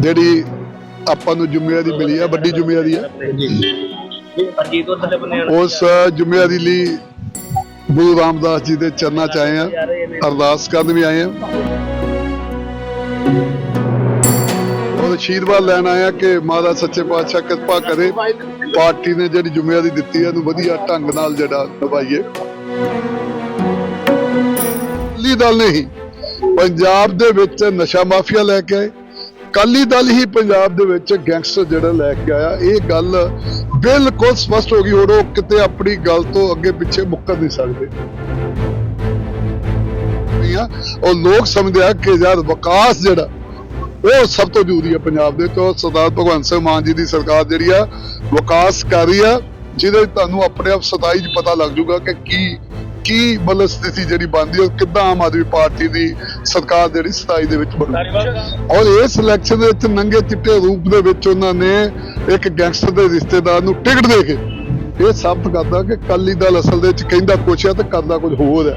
ਜਿਹੜੀ ਆਪਾਂ ਨੂੰ ਜ਼ਿੰਮੇਵਾਰੀ ਮਿਲੀ ਆ ਵੱਡੀ ਜ਼ਿੰਮੇਵਾਰੀ ਆ। ਉਸ ਜ਼ਿੰਮੇਵਾਰੀ ਲਈ ਗੁਰੂ ਰਾਮਦਾਸ ਜੀ ਦੇ ਚਰਨਾਂ 'ਚ ਆਏ ਆ ਅਰਦਾਸ ਕਰਨ ਵੀ ਆਏ ਆ। ਉਹ ਆਸ਼ੀਰਵਾਦ ਲੈਣ ਆਏ ਆ ਕਿ ਮਾਤਾ ਸੱਚੇ ਪਾਤਸ਼ਾਹ ਕਿਰਪਾ ਕਰੇ। ਪਾਰਟੀ ਨੇ ਜਿਹੜੀ ਜ਼ਿੰਮੇਵਾਰੀ ਦਿੱਤੀ ਹੈ ਇਹਨੂੰ ਵਧੀਆ ਢੰਗ ਨਾਲ ਜਿਹੜਾ ਨਿਭਾਈਏ। ਅਕਾਲੀ ਦਲ ਨੇ ਹੀ ਪੰਜਾਬ ਦੇ ਵਿੱਚ ਨਸ਼ਾ ਮਾਫੀਆ ਲੈ ਕੇ ਆਏ। ਅਕਾਲੀ ਦਲ ਹੀ ਪੰਜਾਬ ਦੇ ਵਿੱਚ ਗੈਂਗਸਟਰ ਜਿਹੜਾ ਲੈ ਕੇ ਆਇਆ, ਇਹ ਗੱਲ ਬਿਲਕੁਲ ਸਪਸ਼ਟ ਹੋ ਗਈ ਹੁਣ ਉਹ ਕਿਤੇ ਆਪਣੀ ਗੱਲ ਤੋਂ ਅੱਗੇ ਪਿੱਛੇ ਮੁੱਕਰ ਨਹੀਂ ਸਕਦੇ। ਆ? ਉਹ ਲੋਕ ਸਮਝਦੇ ਆ ਕਿ ਯਾਰ ਵਿਕਾਸ ਜਿਹੜਾ, ਉਹ ਸਭ ਤੋਂ ਜ਼ਰੂਰੀ ਹੈ ਪੰਜਾਬ ਦੇ ਤੋਂ ਸਰਦਾਰ ਭਗਵੰਤ ਸਿੰਘ ਮਾਨ ਜੀ ਦੀ ਸਰਕਾਰ ਜਿਹੜੀ ਆ, ਵਿਕਾਸ ਕਰ ਰਹੀ ਆ, ਜਿਹਦੇ ਤੁਹਾਨੂੰ ਆਪਣੇ ਆਪ ਸਤਾਈ 'ਚ ਪਤਾ ਲੱਗ ਜਾਊਗਾ ਕਿ ਕੀ ਕੀ ਮਤਲਬ ਸਥਿਤੀ ਜਿਹੜੀ ਬਣਦੀ ਹੈ ਕਿੱਦਾਂ ਆਮ ਆਦਮੀ ਪਾਰਟੀ ਦੀ ਸਰਕਾਰ ਜਿਹੜੀ 27 ਦੇ ਵਿੱਚ ਬਣੂ? ਔਰ ਇਹ ਇਲੈਕਸ਼ਨ ਦੇ ਵਿੱਚ ਨੰਗੇ ਚਿੱਟੇ ਰੂਪ ਦੇ ਵਿੱਚ ਉਹਨਾਂ ਨੇ ਇੱਕ ਗੈਂਗਸਟਰ ਦੇ ਰਿਸ਼ਤੇਦਾਰ ਨੂੰ ਟਿਕਟ ਦੇ ਕੇ ਇਹ ਸਾਬਤ ਕਰਦਾ ਕਿ ਅਕਾਲੀ ਦਲ ਅਸਲ ਦੇ ਵਿੱਚ ਕਹਿੰਦਾ ਕੁਛ ਹੈ ਤੇ ਕਰਦਾ ਕੁਝ ਹੋਰ ਹੈ।